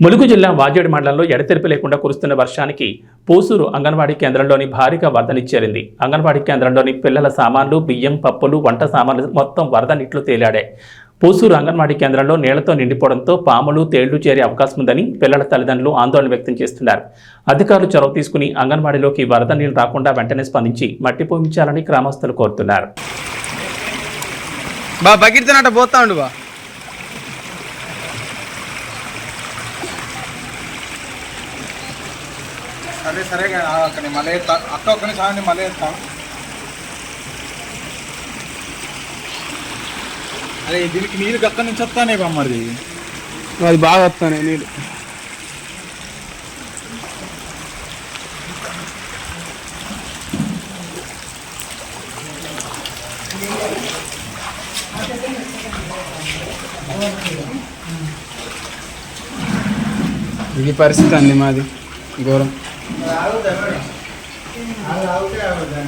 ములుగు జిల్లా వాజేడు మండలంలో ఎడతెరిపి లేకుండా కురుస్తున్న వర్షానికి పోసూరు అంగన్వాడీ కేంద్రంలోని భారీగా వరద నిచ్చేరింది అంగన్వాడీ కేంద్రంలోని పిల్లల సామాన్లు బియ్యం పప్పులు వంట సామాన్లు మొత్తం వరద నీటిలో తేలాడాయి. పోసూరు అంగన్వాడీ కేంద్రంలో నీళ్ళతో నిండిపోవడంతో పాములు తేళ్ళు చేరే అవకాశం ఉందని పిల్లల తల్లిదండ్రులు ఆందోళన వ్యక్తం చేస్తున్నారు. అధికారులు చొరవ తీసుకుని అంగన్వాడీలోకి వరద నీళ్ళు రాకుండా వెంటనే స్పందించి మట్టి పోయించాలని గ్రామస్తులు కోరుతున్నారు. బా బకెట్తో పోతా బా. సరే సరే కానీ అక్కడ మళ్ళీ ఎత్తా. అక్క ఒక్కని సాగండి మళ్ళీ ఎత్తా. అరే దీనికి నీళ్ళు గక్క నుంచి వస్తానే బొమ్మది అది బాగా వస్తానే నీళ్ళు. ఇది పరిస్థితి అండి మాది. ఘోరం આવતા આવતા આવતા